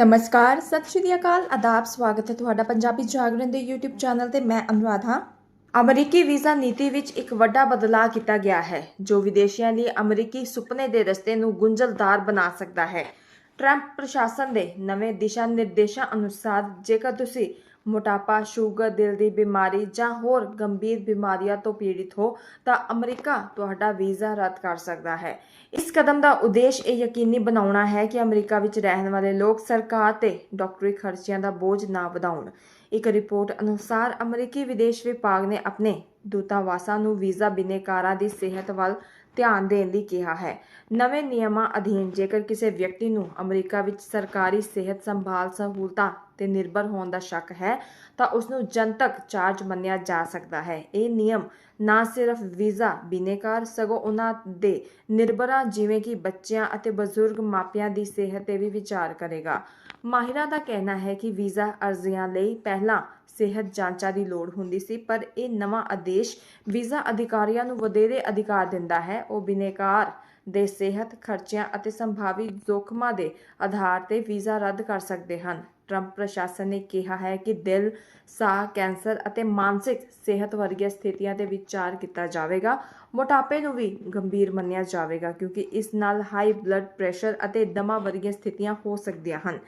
ਨਮਸਕਾਰ, ਸਤਿ ਸ਼੍ਰੀ ਅਕਾਲ, ਆਦਾਬ, ਸਵਾਗਤ ਹੈ ਤੁਹਾਡਾ ਪੰਜਾਬੀ ਜਾਗਰਣ ਦੇ YouTube ਚੈਨਲ ਤੇ ਮੈਂ ਅਨੁਰਾਧ। ਹਾਂ ਅਮਰੀਕੀ ਵੀਜ਼ਾ ਨੀਤੀ ਵਿੱਚ ਇੱਕ ਵੱਡਾ ਬਦਲਾਅ ਕੀਤਾ ਗਿਆ ਹੈ, ਜੋ ਵਿਦੇਸ਼ੀਆਂ ਲਈ ਅਮਰੀਕੀ ਸੁਪਨੇ ਦੇ ਰਸਤੇ ਨੂੰ ਗੁੰਝਲਦਾਰ ਬਣਾ ਸਕਦਾ ਹੈ। ਟਰੰਪ ਪ੍ਰਸ਼ਾਸਨ ਦੇ ਨਵੇਂ ਦਿਸ਼ਾ ਨਿਰਦੇਸ਼ਾਂ ਅਨੁਸਾਰ ਜੇਕਰ ਤੁਸੀਂ ਮੋਟਾਪਾ, ਸ਼ੂਗਰ, ਦਿਲ ਦੀ ਬਿਮਾਰੀ ਜਾਂ ਹੋਰ ਗੰਭੀਰ ਬਿਮਾਰੀਆਂ ਤੋਂ ਪੀੜਿਤ ਹੋ ਤਾਂ ਅਮਰੀਕਾ ਤੁਹਾਡਾ ਵੀਜ਼ਾ ਰੱਦ ਕਰ ਸਕਦਾ ਹੈ। ਇਸ ਕਦਮ ਦਾ ਉਦੇਸ਼ ਇਹ ਯਕੀਨੀ ਬਣਾਉਣਾ ਹੈ ਕਿ ਅਮਰੀਕਾ ਵਿੱਚ ਰਹਿਣ ਵਾਲੇ ਲੋਕ ਸਰਕਾਰ ਤੇ ਡਾਕਟਰੀ ਖਰਚਿਆਂ ਦਾ ਬੋਝ ਨਾ ਵਧਾਉਣ। ਇੱਕ ਰਿਪੋਰਟ ਅਨੁਸਾਰ ਅਮਰੀਕੀ ਵਿਦੇਸ਼ ਵਿਭਾਗ ਨੇ ਆਪਣੇ ਦੂਤਾਵਾਸਾਂ ਨੂੰ ਵੀਜ਼ਾ ਬਿਨੇਕਾਰਾਂ ਦੀ ਸਿਹਤ ਵੱਲ ਧਿਆਨ ਦੇਣ ਲਈ ਕਿਹਾ ਹੈ। ਨਵੇਂ ਨਿਯਮਾਂ ਅਧੀਨ ਜੇਕਰ ਕਿਸੇ ਵਿਅਕਤੀ ਨੂੰ ਅਮਰੀਕਾ ਵਿੱਚ ਸਰਕਾਰੀ ਸਿਹਤ ਸੰਭਾਲ ਸਹੂਲਤਾਂ ਤੇ ਨਿਰਭਰ ਹੋਣ ਦਾ ਸ਼ੱਕ ਹੈ, ਤਾਂ ਉਸ ਨੂੰ ਜਨਤਕ ਚਾਰਜ ਮੰਨਿਆ ਜਾ ਸਕਦਾ ਹੈ। ਇਹ ਨਿਯਮ ਨਾ ਸਿਰਫ ਵੀਜ਼ਾ, ਬਿਨੇਕਾਰ, ਸਗੋਂ ਉਹਨਾਂ ਦੇ ਨਿਰਭਰਾਂ ਜਿਵੇਂ ਕਿ ਬੱਚਿਆਂ ਅਤੇ ਬਜ਼ੁਰਗ ਮਾਪਿਆਂ ਦੀ ਸਿਹਤ ਤੇ ਵੀ ਵਿਚਾਰ ਕਰੇਗਾ। ਮਾਹਿਰਾਂ ਦਾ ਕਹਿਣਾ ਹੈ ਕਿ ਵੀਜ਼ਾ ਅਰਜ਼ੀਆਂ ਲਈ ਪਹਿਲਾਂ ਸਿਹਤ ਜਾਂਚਾਂ ਦੀ ਲੋੜ ਹੁੰਦੀ ਸੀ, ਪਰ ਇਹ ਨਵਾਂ ਆਦੇਸ਼ ਵੀਜ਼ਾ ਅਧਿਕਾਰੀਆਂ ਨੂੰ ਵਧੇਰੇ ਅਧਿਕਾਰ ਦਿੰਦਾ ਹੈ। ਉਹ ਬਿਨੇਕਾਰ ਦੇ ਸਿਹਤ ਖਰਚਿਆਂ ਅਤੇ ਸੰਭਾਵੀ ਜੋਖਮਾਂ ਦੇ ਆਧਾਰ ਤੇ ਵੀਜ਼ਾ ਰੱਦ ਕਰ ਸਕਦੇ ਹਨ। ਟਰੰਪ ਪ੍ਰਸ਼ਾਸਨ ਨੇ ਕਿਹਾ ਹੈ ਕਿ ਦਿਲ, ਸਾਹ, ਕੈਂਸਰ ਅਤੇ ਮਾਨਸਿਕ ਸਿਹਤ ਵਰਗੀਆਂ ਸਥਿਤੀਆਂ ਤੇ ਵਿਚਾਰ ਕੀਤਾ ਜਾਵੇਗਾ। ਮੋਟਾਪੇ ਨੂੰ ਵੀ ਗੰਭੀਰ ਮੰਨਿਆ ਜਾਵੇਗਾ ਕਿਉਂਕਿ ਇਸ ਨਾਲ ਹਾਈ ਬਲੱਡ ਪ੍ਰੈਸ਼ਰ ਅਤੇ ਦਮਾ ਵਰਗੀਆਂ ਸਥਿਤੀਆਂ ਹੋ ਸਕਦੀਆਂ ਹਨ।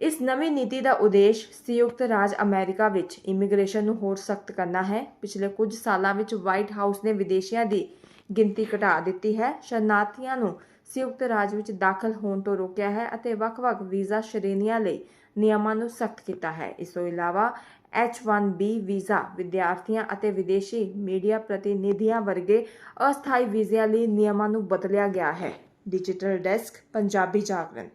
ਇਸ ਨਵੀਂ ਨੀਤੀ ਦਾ ਉਦੇਸ਼ ਸੰਯੁਕਤ ਰਾਜ ਅਮਰੀਕਾ ਵਿੱਚ ਇਮੀਗ੍ਰੇਸ਼ਨ ਨੂੰ ਹੋਰ ਸਖਤ ਕਰਨਾ ਹੈ। ਪਿਛਲੇ ਕੁਝ ਸਾਲਾਂ ਵਿੱਚ ਵਾਈਟ ਹਾਊਸ ਨੇ ਵਿਦੇਸ਼ੀਆਂ ਦੀ ਗਿਣਤੀ ਘਟਾ ਦਿੱਤੀ ਹੈ। ਸ਼ਰਨਾਰਥੀਆਂ ਨੂੰ ਸੰਯੁਕਤ ਰਾਜ ਵਿੱਚ ਦਾਖਲ ਹੋਣ ਤੋਂ ਰੋਕਿਆ ਹੈ ਅਤੇ ਵੱਖ-ਵੱਖ ਵੀਜ਼ਾ ਸ਼੍ਰੇਣੀਆਂ ਲਈ ਨਿਯਮਾਂ ਨੂੰ ਸਖਤ ਕੀਤਾ ਹੈ। ਇਸ ਤੋਂ ਇਲਾਵਾ H1B ਵੀਜ਼ਾ ਵਿਦਿਆਰਥੀਆਂ ਅਤੇ ਵਿਦੇਸ਼ੀ ਮੀਡੀਆ ਪ੍ਰਤੀਨਿਧੀਆਂ ਵਰਗੇ ਅਸਥਾਈ ਵੀਜ਼ਿਆਂ ਲਈ ਨਿਯਮਾਂ ਨੂੰ ਬਦਲਿਆ ਗਿਆ ਹੈ। Digital desk, Punjabi Jagran.